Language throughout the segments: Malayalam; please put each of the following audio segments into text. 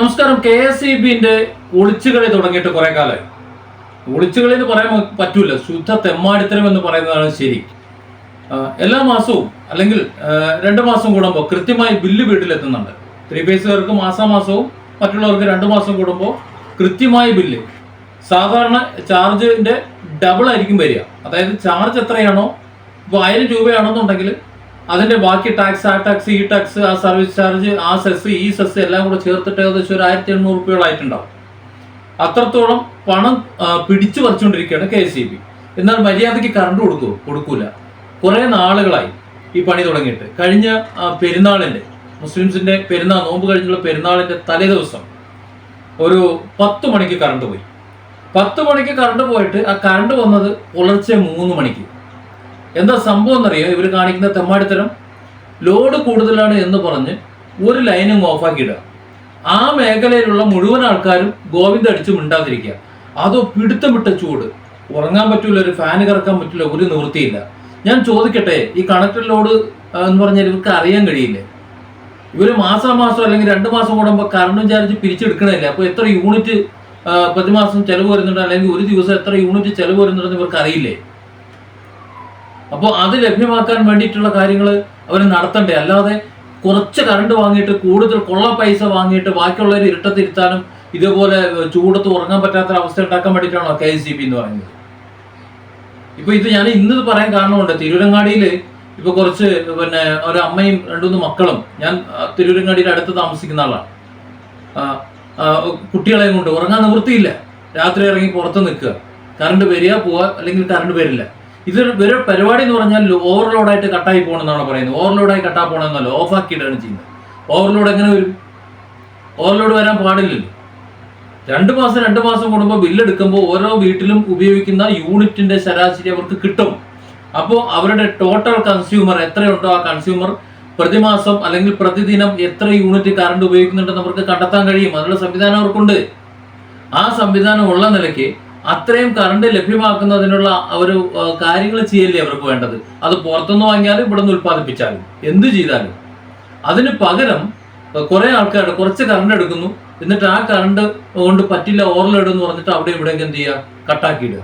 നമസ്കാരം. കെ എസ് ഇ ബിന്റെ ഒളിച്ചുകളി തുടങ്ങിയിട്ട് കുറെ കാലമായി. ഒളിച്ചുകളി എന്ന് പറയാൻ പറ്റൂല. ശുദ്ധ തെമ്മാടിത്തരം എന്ന് പറയുന്നതാണ് ശരി. എല്ലാ മാസവും അല്ലെങ്കിൽ രണ്ട് മാസം കൂടുമ്പോൾ കൃത്യമായി ബില്ല് വീട്ടിലെത്തുന്നുണ്ട്. ത്രീ പേസുകാർക്ക് മാസാമാസവും മറ്റുള്ളവർക്ക് രണ്ട് മാസം കൂടുമ്പോൾ കൃത്യമായി ബില്ല്. സാധാരണ ചാർജിന്റെ ഡബിൾ ആയിരിക്കും വരിക. അതായത് ചാർജ് എത്രയാണോ ഇപ്പോൾ ആയിരം രൂപയാണെന്നുണ്ടെങ്കിൽ അതിന്റെ ബാക്കി ടാക്സ് ആ ടാക്സ് ഈ ടാക്സ് ആ സർവീസ് ചാർജ് ആ സെസ് ഈ സെസ് എല്ലാം കൂടെ ചേർത്തിട്ട് ഏകദേശം ഒരു ആയിരത്തി എണ്ണൂറ് രൂപയോളായിട്ടുണ്ടാവും അത്രത്തോളം പണം പിടിച്ചു പറിച്ചുകൊണ്ടിരിക്കുകയാണ് കെ എസ് ബി. എന്നാൽ മര്യാദയ്ക്ക് കറണ്ട് കൊടുക്കുമോ കൊടുക്കൂല. കുറെ നാളുകളായി ഈ പണി തുടങ്ങിയിട്ട്. കഴിഞ്ഞ പെരുന്നാളിന്റെ മുസ്ലിംസിന്റെ പെരുന്നാൾ നോമ്പ് കഴിഞ്ഞുള്ള പെരുന്നാളിന്റെ തലേ ദിവസം ഒരു പത്ത് മണിക്ക് കറണ്ട് പോയി. പത്ത് മണിക്ക് കറണ്ട് പോയിട്ട് ആ കറണ്ട് വന്നത് പുലർച്ചെ മൂന്ന് മണിക്ക്. എന്താ സംഭവം എന്നറിയോ? ഇവർ കാണിക്കുന്ന തെമ്മാടിത്തരം? ലോഡ് കൂടുതലാണ് എന്ന് പറഞ്ഞ് ഒരു ലൈനും ഓഫാക്കിയിടുക ആ മേഖലയിലുള്ള മുഴുവൻ ആൾക്കാരും ഗോവിന്ദ അടിച്ചു മിണ്ടാതിരിക്കുക. അതോ പിടുത്തമിട്ട ചൂട്. ഉറങ്ങാൻ പറ്റൂല ഒരു ഫാന് കറക്കാൻ പറ്റില്ല ഒരു നിവൃത്തിയില്ല. ഞാൻ ചോദിക്കട്ടെ ഈ കണക്ടർ ലോഡ് എന്ന് പറഞ്ഞാൽ ഇവർക്ക് അറിയാൻ കഴിയില്ലേ? ഇവർ മാസാമാസം അല്ലെങ്കിൽ രണ്ട് മാസം കൂടുമ്പോൾ കറണ്ടും ചാർജ് പിരിച്ചെടുക്കണില്ല? അപ്പോൾ എത്ര യൂണിറ്റ് പ്രതിമാസം ചെലവ് വരുന്നുണ്ട് അല്ലെങ്കിൽ ഒരു ദിവസം എത്ര യൂണിറ്റ് ചെലവ് വരുന്നുണ്ടെന്ന് ഇവർക്ക് അറിയില്ലേ? അപ്പോൾ അത് ലഭ്യമാക്കാൻ വേണ്ടിയിട്ടുള്ള കാര്യങ്ങൾ അവർ നടത്തണ്ടേ? അല്ലാതെ കുറച്ച് കറണ്ട് വാങ്ങിയിട്ട് കൂടുതൽ കൊള്ള പൈസ വാങ്ങിയിട്ട് ബാക്കിയുള്ളവർ ഇരുട്ടത്തിരുത്താനും ഇതുപോലെ ചൂടത്ത് ഉറങ്ങാൻ പറ്റാത്ത അവസ്ഥ ഉണ്ടാക്കാൻ വേണ്ടിയിട്ടാണോ കെ എസ് സി ബി എന്ന് പറയുന്നത്? ഇപ്പൊ ഇത് ഞാൻ ഇന്ന് പറയാൻ കാരണമുണ്ട്. തിരൂരങ്ങാടിയിൽ ഇപ്പൊ കുറച്ച് പിന്നെ ഒരു അമ്മയും രണ്ടുമൂന്ന് മക്കളും ഞാൻ തിരൂരങ്ങാടിയുടെ അടുത്ത് താമസിക്കുന്ന ആളാണ്. കുട്ടികളെയും കൊണ്ട് ഉറങ്ങാൻ നിവൃത്തിയില്ല. രാത്രി ഇറങ്ങി പുറത്ത് നിൽക്കുക. കറണ്ട് വരിക പോവുക അല്ലെങ്കിൽ കറണ്ട് വരില്ല. ഇത് ഇവരുടെ പരിപാടി എന്ന് പറഞ്ഞാൽ ഓവർലോഡായിട്ട് കട്ടായി പോകണമെന്നാണ് പറയുന്നത്? ഓവർലോഡായി കട്ടാ പോകണമെന്നല്ല ഓഫ് ആക്കിയിട്ടാണ് ചെയ്യുന്നത്. ഓവർലോഡ് എങ്ങനെ വരും? ഓവർലോഡ് വരാൻ പാടില്ലല്ലോ. രണ്ട് മാസം രണ്ട് മാസം കൂടുമ്പോൾ ബില്ലെടുക്കുമ്പോൾ ഓരോ വീട്ടിലും ഉപയോഗിക്കുന്ന യൂണിറ്റിന്റെ ശരാശരി അവർക്ക് കിട്ടും. അപ്പോൾ അവരുടെ ടോട്ടൽ കൺസ്യൂമർ എത്രയുണ്ടോ ആ കൺസ്യൂമർ പ്രതിമാസം അല്ലെങ്കിൽ പ്രതിദിനം എത്ര യൂണിറ്റ് കറണ്ട് ഉപയോഗിക്കുന്നുണ്ടെന്ന് അവർക്ക് കണ്ടെത്താൻ കഴിയും. അതിനുള്ള സംവിധാനം അവർക്കുണ്ട്. ആ സംവിധാനം ഉള്ള നിലയ്ക്ക് അത്രയും കറണ്ട് ലഭ്യമാക്കുന്നതിനുള്ള ഒരു കാര്യങ്ങൾ ചെയ്യല്ലേ അവർക്ക് വേണ്ടത്? അത് പുറത്തുനിന്ന് വാങ്ങിയാലും ഇവിടെ നിന്ന് ഉൽപ്പാദിപ്പിച്ചാലും. എന്ത് ചെയ്താലും. അതിന് പകരം കുറെ ആൾക്കാർ കുറച്ച് കറണ്ട് എടുക്കുന്നു. എന്നിട്ട് ആ കറണ്ട് കൊണ്ട് പറ്റില്ല ഓർലിടും എന്ന് പറഞ്ഞിട്ട് അവിടെ ഇവിടെയൊക്കെ എന്ത് ചെയ്യുക? കട്ടാക്കിയിടുക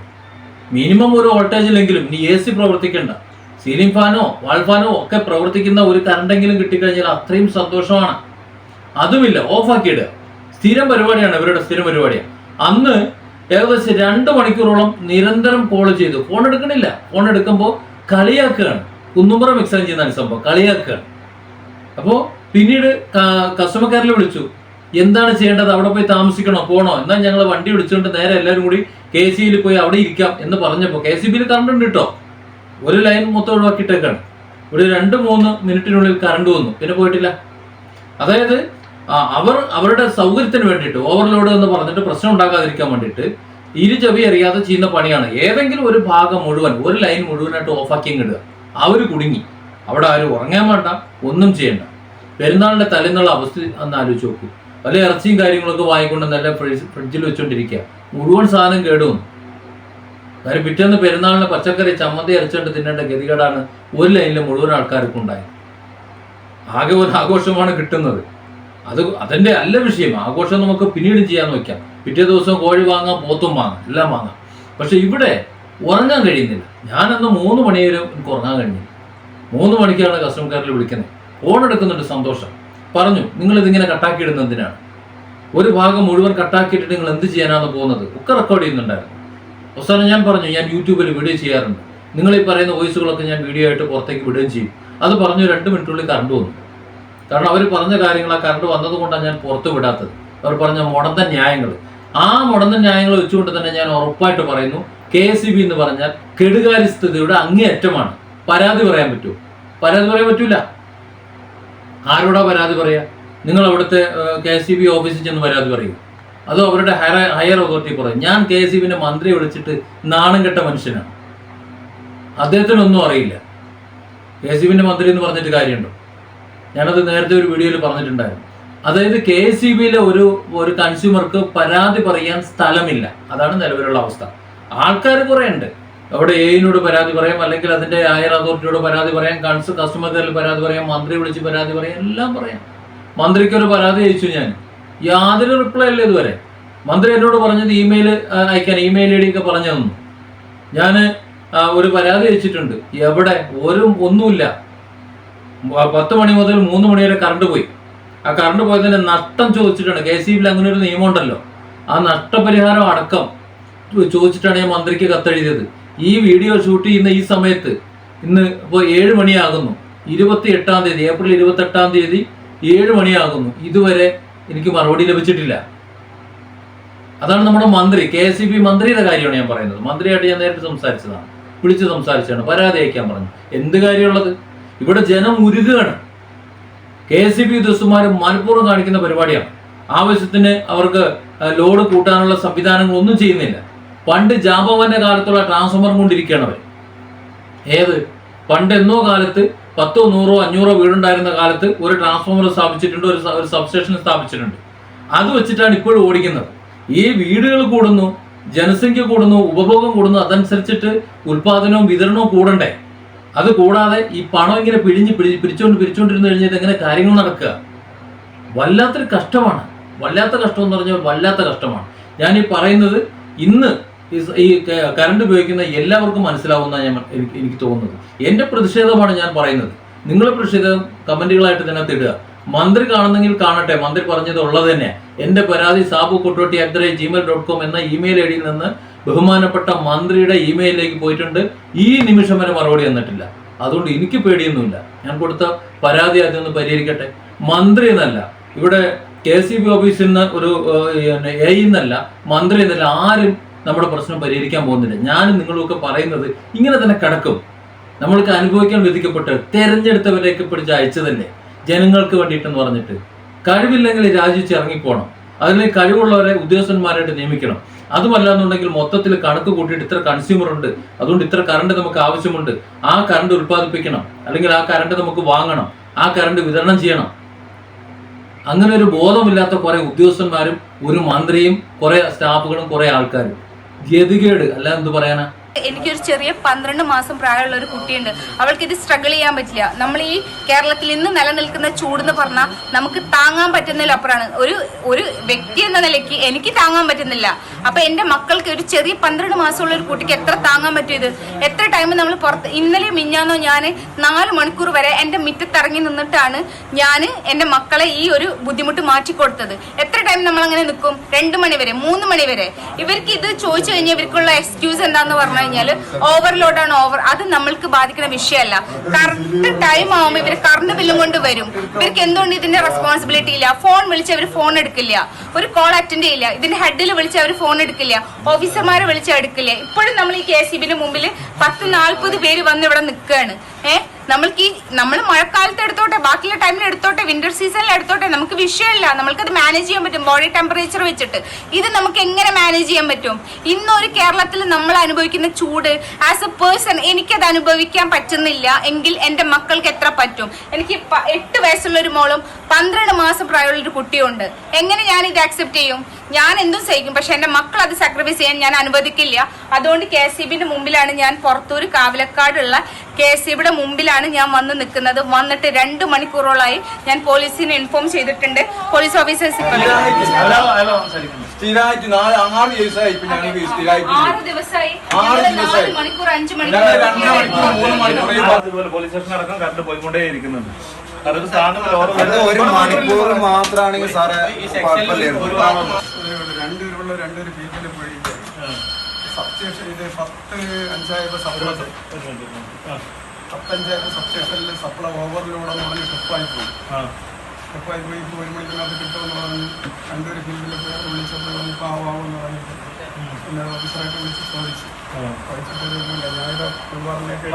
മിനിമം ഒരു വോൾട്ടേജിലെങ്കിലും ഇനി എ സി പ്രവർത്തിക്കേണ്ട സീലിംഗ് ഫാനോ വാൾ ഫാനോ ഒക്കെ പ്രവർത്തിക്കുന്ന ഒരു കറണ്ടെങ്കിലും കിട്ടിക്കഴിഞ്ഞാൽ അത്രയും സന്തോഷമാണ്. അതുമില്ല ഓഫാക്കിയിടുക സ്ഥിരം പരിപാടിയാണ് ഇവരുടെ സ്ഥിരം പരിപാടിയാണ്. അന്ന് ഏകദേശം രണ്ട് മണിക്കൂറോളം നിരന്തരം കോൾ ചെയ്തു. ഫോൺ എടുക്കണില്ല. ഫോൺ എടുക്കുമ്പോൾ കളിയാക്കുകയാണ്. കുന്നുമ്പുറം എക്സ്ചേഞ്ച് ചെയ്യുന്ന സംഭവം. കളിയാക്കുകയാണ്. അപ്പോൾ പിന്നീട് കസ്റ്റമർ കെയറിൽ വിളിച്ചു. എന്താണ് ചെയ്യേണ്ടത്? അവിടെ പോയി താമസിക്കണോ? പോണോ? എന്നാൽ ഞങ്ങൾ വണ്ടി വിളിച്ചുകൊണ്ട് നേരെ എല്ലാവരും കൂടി കെ സി ബിയിൽ പോയി അവിടെ ഇരിക്കാം എന്ന് പറഞ്ഞപ്പോൾ കെ സി ബിയിൽ കറണ്ട് ഉണ്ട് കേട്ടോ ഒരു ലൈൻ മൊത്തം ഒഴിവാക്കിയിട്ടേക്കാണ്. ഒരു രണ്ട് മൂന്ന് മിനിറ്റിനുള്ളിൽ കറണ്ട് വന്നു. പിന്നെ പോയിട്ടില്ല. അതായത് അവർ അവരുടെ സൗകര്യത്തിന് വേണ്ടിയിട്ട് ഓവർലോഡ് എന്ന് പറഞ്ഞിട്ട് പ്രശ്നം ഉണ്ടാക്കാതിരിക്കാൻ വേണ്ടിയിട്ട് ഇരുചവി അറിയാതെ ചെയ്യുന്ന പണിയാണ്. ഏതെങ്കിലും ഒരു ഭാഗം മുഴുവൻ ഒരു ലൈൻ മുഴുവനായിട്ട് ഓഫാക്കി ഇടുക. അവർ കുടുങ്ങി. അവിടെ ആരും ഉറങ്ങാൻ വേണ്ട ഒന്നും ചെയ്യണ്ട. പെരുന്നാളിന്റെ തലേന്നുള്ള അവസ്ഥ ഒന്ന് ആലോചിച്ച് നോക്കൂ. പല ഇറച്ചിയും കാര്യങ്ങളൊക്കെ വാങ്ങിക്കൊണ്ട് നല്ല ഫ്രിഡ്ജ് ഫ്രിഡ്ജിൽ വെച്ചോണ്ടിരിക്കുക. മുഴുവൻ സാധനം കേടുവന്നു. കാര്യം പിറ്റേന്ന് പെരുന്നാളിന് പച്ചക്കറി ചമ്മന്തി അരച്ചുകൊണ്ട് തിന്നേണ്ട ഗതികേടാണ് ഒരു ലൈനിൽ മുഴുവൻ ആൾക്കാർക്കും ഉണ്ടായത്. ആകെ ഒരു ആഘോഷമാണ് കിട്ടുന്നത്. അത് അതിന്റെ അല്ല വിഷയം. ആഘോഷം നമുക്ക് പിന്നീട് ചെയ്യാൻ വെക്കാം പിറ്റേ ദിവസം കോഴി വാങ്ങാം പോത്തും വാങ്ങാം എല്ലാം വാങ്ങാം. പക്ഷെ ഇവിടെ ഉറങ്ങാൻ കഴിയുന്നില്ല. ഞാനന്ന് മൂന്ന് മണി എനിക്ക് ഉറങ്ങാൻ കഴിഞ്ഞില്ല. മൂന്ന് മണിക്കാണ് കസ്റ്റമർ കെയറിൽ വിളിക്കുന്നത്. ഫോൺ എടുക്കുന്നുണ്ട് സന്തോഷം. പറഞ്ഞു നിങ്ങൾ ഇതിങ്ങനെ കട്ടാക്കി ഇടുന്ന എന്തിനാണ്? ഒരു ഭാഗം മുഴുവൻ കട്ടാക്കിയിട്ട് നിങ്ങൾ എന്ത് ചെയ്യാനാണ് പോകുന്നത്? ഒക്കെ റെക്കോർഡ് ചെയ്യുന്നുണ്ടായിരുന്നു. അവസാനം ഞാൻ പറഞ്ഞു ഞാൻ യൂട്യൂബിൽ വീഡിയോ ചെയ്യാറുണ്ട്. നിങ്ങൾ ഈ പറയുന്ന വോയിസുകളൊക്കെ ഞാൻ വീഡിയോ ആയിട്ട് പുറത്തേക്ക് വിടുകയും ചെയ്യും. അത് പറഞ്ഞു രണ്ട് മിനിറ്റുള്ളിൽ കറണ്ട് വന്നു. കാരണം അവർ പറഞ്ഞ കാര്യങ്ങൾ ആ കറണ്ട് വന്നതുകൊണ്ടാണ് ഞാൻ പുറത്തു വിടാത്തത്. അവർ പറഞ്ഞ മുടന്ത ന്യായങ്ങൾ. ആ മുടന്ത ന്യായങ്ങൾ വെച്ചുകൊണ്ട് തന്നെ ഞാൻ ഉറപ്പായിട്ട് പറയുന്നു കെ എസ് ബി എന്ന് പറഞ്ഞാൽ കെടുകാരി സ്ഥിതിയുടെ അങ്ങേയറ്റമാണ്. പരാതി പറയാൻ പറ്റുമോ? പരാതി പറയാൻ പറ്റൂല. ആരോടാ പരാതി പറയാ? നിങ്ങൾ അവിടുത്തെ കെ എസ് ബി ഓഫീസിൽ ചെന്ന് പരാതി പറയൂ. അതോ അവരുടെ ഹയർ ഹയർ അതോറിറ്റി പറയും. ഞാൻ കെ എസ് ബിന്റെ മന്ത്രിയെ വിളിച്ചിട്ട് നാണം കെട്ട മനുഷ്യനാണ്. അദ്ദേഹത്തിനൊന്നും അറിയില്ല. കെ എസ് ബിന്റെ മന്ത്രി എന്ന് പറഞ്ഞിട്ട് കാര്യമുണ്ടോ? ഞാനത് നേരത്തെ ഒരു വീഡിയോയിൽ പറഞ്ഞിട്ടുണ്ടായിരുന്നു. അതായത് കെ എസ് സി ബിയിലെ ഒരു ഒരു കൺസ്യൂമർക്ക് പരാതി പറയാൻ സ്ഥലമില്ല. അതാണ് നിലവിലുള്ള അവസ്ഥ. ആൾക്കാർ കുറേ ഉണ്ട് അവിടെ എയിനോട് പരാതി പറയാം അല്ലെങ്കിൽ അതിന്റെ ഹയർ അതോറിറ്റിയോട് പരാതി പറയാം കൺസ് കസ്റ്റമർ കെയറിൽ പരാതി പറയാം മന്ത്രി വിളിച്ച് പരാതി പറയാം എല്ലാം പറയാം. മന്ത്രിക്ക് ഒരു പരാതി അയച്ചു ഞാൻ. യാതൊരു റിപ്ലൈ അല്ല ഇതുവരെ. മന്ത്രി എന്നോട് പറഞ്ഞത് ഇമെയിൽ അയക്കാൻ ഇമെയിൽ ഐ ഡി ഒക്കെ പറഞ്ഞു തന്നു ഞാൻ ഒരു പരാതി അയച്ചിട്ടുണ്ട്. എവിടെ? ഒരു ഒന്നുമില്ല. പത്ത് മണി മുതൽ മൂന്ന് മണി വരെ കറണ്ട് പോയി. ആ കറണ്ട് പോയതിന് നഷ്ടം ചോദിച്ചിട്ടുണ്ട് കെ സി ബിയിൽ അങ്ങനെ ഒരു നിയമം ഉണ്ടല്ലോ. ആ നഷ്ടപരിഹാരം അടക്കം ചോദിച്ചിട്ടാണ് ഞാൻ മന്ത്രിക്ക് കത്തെഴുതിയത്. ഈ വീഡിയോ ഷൂട്ട് ചെയ്യുന്ന ഈ സമയത്ത് ഇന്ന് ഇപ്പോൾ ഏഴ് മണിയാകുന്നു. ഇരുപത്തി എട്ടാം തീയതി ഏപ്രിൽ ഇരുപത്തി എട്ടാം തീയതി ഏഴ് മണിയാകുന്നു. ഇതുവരെ എനിക്ക് മറുപടി ലഭിച്ചിട്ടില്ല. അതാണ് നമ്മുടെ മന്ത്രി കെ എസ് സി ബി മന്ത്രിയുടെ കാര്യമാണ് ഞാൻ പറയുന്നത്. മന്ത്രിയായിട്ട് ഞാൻ നേരിട്ട് സംസാരിച്ചതാണ്. വിളിച്ച് സംസാരിച്ചതാണ്. പരാതി അയക്കാൻ പറഞ്ഞു. എന്ത് കാര്യമുള്ളത്? ഇവിടെ ജനം ഉരുകുകയാണ്. കെ എസ് സി ബി ഉദ്യോഗസ്ഥന്മാർ മനഃപൂർവം കാണിക്കുന്ന പരിപാടിയാണ്. ആവശ്യത്തിന് അവർക്ക് ലോഡ് കൂട്ടാനുള്ള സംവിധാനങ്ങൾ ഒന്നും ചെയ്യുന്നില്ല. പണ്ട് ജാബവന്റെ കാലത്തുള്ള ട്രാൻസ്ഫോമർ കൊണ്ടിരിക്കുകയാണ് അവർ ഏത്? പണ്ട് എന്നോ കാലത്ത് പത്തോ നൂറോ അഞ്ഞൂറോ വീടുണ്ടായിരുന്ന കാലത്ത് ഒരു ട്രാൻസ്ഫോമർ സ്ഥാപിച്ചിട്ടുണ്ട് ഒരു ഒരു സബ്സ്റ്റേഷൻ സ്ഥാപിച്ചിട്ടുണ്ട്. അത് വെച്ചിട്ടാണ് ഇപ്പോഴും ഓടിക്കുന്നത്. ഈ വീടുകൾ കൂടുന്നു ജനസംഖ്യ കൂടുന്നു ഉപഭോഗം കൂടുന്നു അതനുസരിച്ചിട്ട് ഉൽപാദനവും വിതരണവും കൂടണ്ടേ? അത് കൂടാതെ ഈ പണം ഇങ്ങനെ പിഴിഞ്ഞ് പിഴി പിരിച്ചുകൊണ്ട് പിരിച്ചുകൊണ്ടിരുന്ന് കഴിഞ്ഞാൽ എങ്ങനെ കാര്യങ്ങൾ നടക്കുക? വല്ലാത്തൊരു കഷ്ടമാണ്. വല്ലാത്ത കഷ്ടം എന്ന് പറഞ്ഞാൽ വല്ലാത്ത കഷ്ടമാണ്. ഞാൻ ഈ പറയുന്നത് ഇന്ന് ഈ കറണ്ട് ഉപയോഗിക്കുന്ന എല്ലാവർക്കും മനസ്സിലാവുന്ന ഞാൻ എനിക്ക് തോന്നുന്നത്. എന്റെ പ്രതിഷേധമാണ് ഞാൻ പറയുന്നത്. നിങ്ങളെ പ്രതിഷേധം കമന്റുകളായിട്ട് ഇതിനകത്ത് ഇടുക. മന്ത്രി കാണുന്നെങ്കിൽ കാണട്ടെ. മന്ത്രി പറഞ്ഞത് ഉള്ളത് തന്നെ. എന്റെ പരാതി Sabu Kottotty at the rate Gmail dot com എന്ന ഇമെയിൽ ഐ ഡിയിൽ നിന്ന് ബഹുമാനപ്പെട്ട മന്ത്രിയുടെ ഇമെയിലിലേക്ക് പോയിട്ടുണ്ട്. ഈ നിമിഷം വരെ മറുപടി തന്നിട്ടില്ല. അതുകൊണ്ട് എനിക്ക് പേടിയൊന്നുമില്ല. ഞാൻ കൊടുത്ത പരാതി അതൊന്ന് പരിഹരിക്കട്ടെ. മന്ത്രി എന്നല്ല. ഇവിടെ കെ സി ബി ഓഫീസിൽ നിന്ന് ഒരു എ എന്നല്ല മന്ത്രി എന്നല്ല ആരും നമ്മുടെ പ്രശ്നം പരിഹരിക്കാൻ പോകുന്നില്ല. ഞാനും നിങ്ങളുമൊക്കെ പറയുന്നത് ഇങ്ങനെ തന്നെ കിടക്കും. നമ്മൾക്ക് അനുഭവിക്കാൻ വിധിക്കപ്പെട്ട് തെരഞ്ഞെടുത്തവരേക്ക് പിടിച്ച് അയച്ചതല്ലേ? ജനങ്ങൾക്ക് വേണ്ടിയിട്ടെന്ന് പറഞ്ഞിട്ട് കഴിവില്ലെങ്കിൽ രാജിച്ച് ഇറങ്ങിപ്പോണം. അതിലെ കഴിവുള്ളവരെ ഉദ്യോഗസ്ഥന്മാരായിട്ട് നിയമിക്കണം. അതുമല്ല എന്നുണ്ടെങ്കിൽ മൊത്തത്തിൽ കണക്ക് കൂട്ടിയിട്ട് ഇത്ര കൺസ്യൂമർ ഉണ്ട്. അതുകൊണ്ട് ഇത്ര കറണ്ട് നമുക്ക് ആവശ്യമുണ്ട്. ആ കറണ്ട് ഉൽപ്പാദിപ്പിക്കണം. അല്ലെങ്കിൽ ആ കറണ്ട് നമുക്ക് വാങ്ങണം. ആ കറണ്ട് വിതരണം ചെയ്യണം. അങ്ങനെ ഒരു ബോധമില്ലാത്ത കുറെ ഉദ്യോഗസ്ഥന്മാരും ഒരു മന്ത്രിയും കുറെ സ്റ്റാഫുകളും കുറെ ആൾക്കാരും. ഗതികേട്. അല്ല എന്ത് പറയാനാ? എനിക്കൊരു ചെറിയ പന്ത്രണ്ട് മാസം പ്രായമുള്ള ഒരു കുട്ടിയുണ്ട്. അവൾക്ക് ഇത് സ്ട്രഗിൾ ചെയ്യാൻ പറ്റില്ല. നമ്മൾ ഈ കേരളത്തിൽ ഇന്ന് നിലനിൽക്കുന്ന ചൂടെന്ന് പറഞ്ഞാൽ നമുക്ക് താങ്ങാൻ പറ്റുന്നതിലപ്പുറമാണ്. ഒരു ഒരു വ്യക്തി എന്ന നിലയ്ക്ക് എനിക്ക് താങ്ങാൻ പറ്റുന്നില്ല. അപ്പൊ എന്റെ മക്കൾക്ക് ഒരു ചെറിയ പന്ത്രണ്ട് മാസമുള്ള ഒരു കുട്ടിക്ക് എത്ര താങ്ങാൻ പറ്റും ഇത്? എത്ര ടൈം നമ്മൾ പുറത്ത് ഇന്നലെ മിഞ്ഞാന്നോ ഞാൻ നാല് മണിക്കൂർ വരെ എന്റെ മിറ്റത്തിറങ്ങി നിന്നിട്ടാണ് ഞാൻ എന്റെ മക്കളെ ഈ ഒരു ബുദ്ധിമുട്ട് മാറ്റി കൊടുത്തത് എത്ര ടൈം നമ്മൾ അങ്ങനെ നിൽക്കും രണ്ട് മണി വരെ മൂന്ന് മണി വരെ. ഇവർക്ക് ഇത് ചോദിച്ചു കഴിഞ്ഞാൽ ഇവർക്കുള്ള എക്സ്ക്യൂസ് എന്താന്ന് പറഞ്ഞു കഴിഞ്ഞാൽ ഓവർലോഡ് ആണ് ഓവർ അത് നമ്മൾക്ക് ബാധിക്കുന്ന വിഷയമല്ല. കറക്റ്റ് ടൈം ആവുമ്പോൾ ഇവർ കറണ്ട് ബില്ലും കൊണ്ട് വരും. ഇവർക്ക് എന്തുകൊണ്ട് ഇതിന്റെ റെസ്പോൺസിബിലിറ്റി ഇല്ല? ഫോൺ വിളിച്ച് അവർ ഫോൺ എടുക്കില്ല. ഒരു കോൾ അറ്റൻഡ് ചെയ്യില്ല. ഇതിന്റെ ഹെഡിൽ വിളിച്ച് അവർ ഫോൺ എടുക്കില്ല. ഓഫീസർമാരെ വിളിച്ച് എടുക്കില്ല. ഇപ്പോഴും നമ്മൾ ഈ കെ സി ബിന്റെ മുമ്പിൽ പത്ത് നാൽപ്പത് പേര് വന്ന് ഇവിടെ നിൽക്കുകയാണ് ഏഹ് നമ്മൾക്ക് ഈ നമ്മൾ മഴക്കാലത്ത് എടുത്തോട്ടെ ബാക്കിയുള്ള ടൈമിൽ എടുത്തോട്ടെ വിന്റർ സീസണിൽ എടുത്തോട്ടെ നമുക്ക് വിഷയമില്ല. അത് മാനേജ് ചെയ്യാൻ പറ്റും. ബോഡി ടെമ്പറേച്ചർ വെച്ചിട്ട്. ഇത് നമുക്ക് എങ്ങനെ മാനേജ് ചെയ്യാൻ പറ്റും? ഇന്നൊരു കേരളത്തിൽ നമ്മൾ അനുഭവിക്കുന്ന ചൂട് ആസ് എ പേഴ്സൺ എനിക്കത് അനുഭവിക്കാൻ പറ്റുന്നില്ല എങ്കിൽ എന്റെ മക്കൾക്ക് എത്ര പറ്റും? എനിക്ക് എട്ട് വയസ്സുള്ള ഒരു മോളും പന്ത്രണ്ട് മാസം പ്രായമുള്ള ഒരു കുട്ടിയുണ്ട്. എങ്ങനെ ഞാൻ ഇത് ആക്സെപ്റ്റ് ചെയ്യും? ഞാൻ എന്തും സഹിക്കും. പക്ഷെ എന്റെ മക്കൾ അത് സാക്രിഫൈസ് ചെയ്യാൻ ഞാൻ അനുവദിക്കില്ല. അതുകൊണ്ട് കെ സി ബിന്റെ മുമ്പിലാണ് ഞാൻ പുറത്തൂർ കാവലക്കാടുള്ള കെ എസ് സിയുടെ മുമ്പിലാണ് ഞാൻ വന്ന് നിൽക്കുന്നത്. വന്നിട്ട് രണ്ട് മണിക്കൂറോളായി ഞാൻ പോലീസിനെ ഇൻഫോം ചെയ്തിട്ടുണ്ട്. പോലീസ് ഓഫീസേഴ്സ് ആറ് ദിവസമായി നാല്. മണിക്കൂർ അഞ്ച് മണിക്കൂർ പോലീസ് സ്റ്റേഷൻ അടക്കം കറണ്ട് പോയിക്കൊണ്ടേ ഇരിക്കുന്നുണ്ട്. ഒരു മണിക്കൂർ മാത്രമാണെങ്കിൽ സാറേ രണ്ടുപേരുള്ള രണ്ടുപേര് ഫീൽഡിൽ പോയി. സബ്സ്റ്റേഷൻ ഇത് പത്ത് അഞ്ചായപ്പോൾ സപ്ലൈ പത്തഞ്ചായപ്പോൾ സബ്സ്റ്റേഷനിൽ സപ്ലൈ ഓവറിലൂടെ എന്ന് പറഞ്ഞ് സ്റ്റെപ്പായി പോയി സ്റ്റെപ്പായി പോയി ഇപ്പോൾ ഒരു മണിക്കിനകത്ത് കിട്ടുമെന്ന് പറഞ്ഞ് രണ്ടൊരു ഫീൽഡിൽ പോയി വിളിച്ചപ്പോൾ ഇപ്പോൾ ആവാമെന്ന് പറഞ്ഞിട്ട് പിന്നെ ഓഫീസറായിട്ട് വിളിച്ച് ചോദിച്ചു. ചോദിച്ചിട്ട് ഒരു ഇതുമില്ല ഞാനിത് കൂറുകാരനിലേക്ക്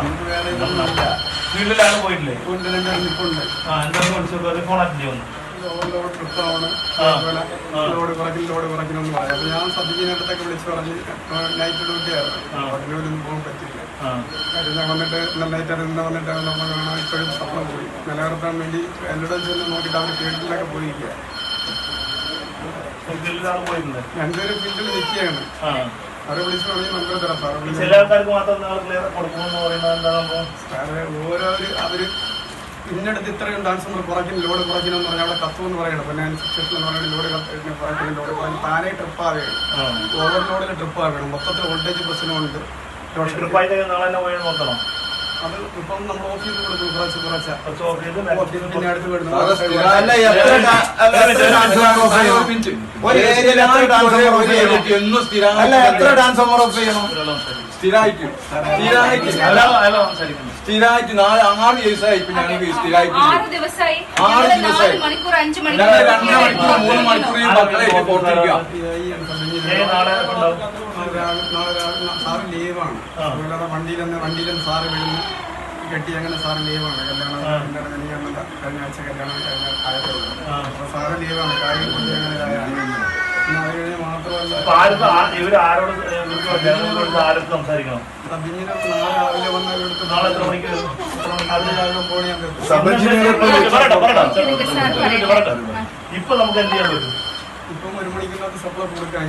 എനിക്ക് വേറെ ഇതൊന്നുമില്ല വീട്ടിലാണ് പോയിട്ടില്ലേ? രണ്ട് നിൽപ്പുണ്ട് ആ എന്താ വിളിച്ചു ഫോൺ അറ്റൻഡ് ചെയ്യുന്നു ലോഡ് ട്രിപ്പാണ്. അതുപോലെ. ലോഡ് കുറയ്ക്കും ലോഡ് കുറയ്ക്കണമെന്ന് പറയാം. അപ്പോൾ ഞാൻ സബ്ജിനടുത്തൊക്കെ വിളിച്ച് പറഞ്ഞ് നൈറ്റ് ഡ്യൂട്ടിയായിരുന്നു ആ. പകലൂരൊന്നും പോകാൻ പറ്റില്ല കാര്യം ഞാൻ വന്നിട്ട് നന്നായിട്ട് ഇന്ന് വന്നിട്ട് നമ്മൾ ഇപ്പോഴും സ്വപ്നം പോയി. നിലനിർത്താൻ വേണ്ടി എന്നോട് ചെന്ന് നോക്കിയിട്ട് അവർ ഫീൽഡിലൊക്കെ പോയിരിക്കുക. രണ്ടുപേരും ഫീൽഡിൽ നിൽക്കുകയാണ്. അവരെ വിളിച്ചു പറഞ്ഞാൽ നമ്പർ തരാം സാറ് ഓരോ അവർ ഇന്നടത്ത് ഇത്രയും ഡാൻസ് നമ്മൾ കുറയ്ക്കും ലോഡ് കുറയ്ക്കണമെന്ന് പറഞ്ഞാൽ അവിടെ കത്തുമെന്ന് പറയണം. പിന്നെ സിക്സേഷൻ എന്ന് പറയുന്നത് ലോഡ് കുറയ്ക്കണം ലോഡ് കുറയ്ക്കും താനേ ട്രിപ്പ് ആവുകയാണ് ഓവർലോഡിൽ ട്രിപ്പ് ആവുകയാണ് മൊത്തത്തിൽ വോൾട്ടേജ് പ്രശ്നമുണ്ട് രോഷൻ ട്രിപ്പായിട്ട് നാളെ പോയി നോക്കണം അത് ഇപ്പം നമ്മൾ ഓഫ് ചെയ്ത് കൊടുക്കും കുറച്ച് കുറച്ച്. ഓഫ് ചെയ്ത് പിന്നെ അടുത്ത് വിടുന്നു. സ്ഥിരമായിട്ട് സ്ഥിരമായിട്ട് നാല് ആറ് ദിവസമായി ഇപ്പൊ ഞങ്ങൾക്ക് സ്ഥിരമായിട്ട് ആറ് ദിവസമായി. നാല്. മണിക്കൂർ അഞ്ചു ഞങ്ങൾ രണ്ട് മണിക്കൂർ മൂന്ന് മണിക്കൂർ ഈ മക്കളായിട്ട് പുറത്തിരിക്കുക നാളെ ഉണ്ടാവും നാളെ രാവിലെ നാളെ രാവിലെ സാറ് ലീവാണ്. അതുപോലെ വണ്ടിയിലൊന്ന് വണ്ടിയിൽ സാറ് വിടുന്നു. കെട്ടി അങ്ങനെ സാറ് ലീവാണ്. കല്യാണം കല്യാണം എനിക്ക് അങ്ങനെ കഴിഞ്ഞ ആഴ്ച കല്യാണം കഴിഞ്ഞ ആയതുള്ളൂ അപ്പോൾ സാറ് ലീവാണ്. കാര്യം കൊണ്ട് അങ്ങനെ കഴിഞ്ഞ് മാത്രമല്ല നാളെ രാവിലെ വന്ന ഇവിടുത്തെ നാളെ എത്ര മണിക്ക്. ഇപ്പൊ നമുക്ക് എന്ത് ചെയ്യാൻ പറ്റും? ഇപ്പം ഒരു മണിക്കകത്ത് സപ്ലൈ കൊടുക്കുക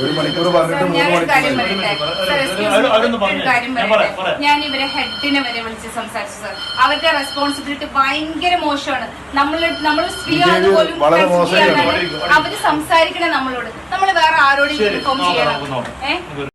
ഒരു മണിക്കൂർ പറഞ്ഞിട്ട് മൂന്ന് ഞാനൊരു കാര്യം മണിക്കൂർ പറയട്ടെ. ഒരു- സാർ, ഒരു- excuse ഒരു- me. അതൊന്ന് പറഞ്ഞേ. ഒരു കാര്യം ഞാൻ പറയട്ടെ. പറയാം, പറയാം. ഞാൻ ഇവരെ ഹെഡിനെ വരെ വിളിച്ച് സംസാരിച്ചു സർ അവരുടെ റെസ്പോൺസിബിലിറ്റി ഭയങ്കര മോശമാണ് നമ്മൾ നമ്മൾ സ്ത്രീ പോലും വളരെ consider ചെയ്യാതെ മോശമാണ്. അവർ സംസാരിക്കണേ നമ്മളോട് നമ്മൾ വേറെ ആരോടും ശരി ഇൻഫോം നോക്കാം ചെയ്യണം നോക്കാം ഏഹ് നമുക്ക്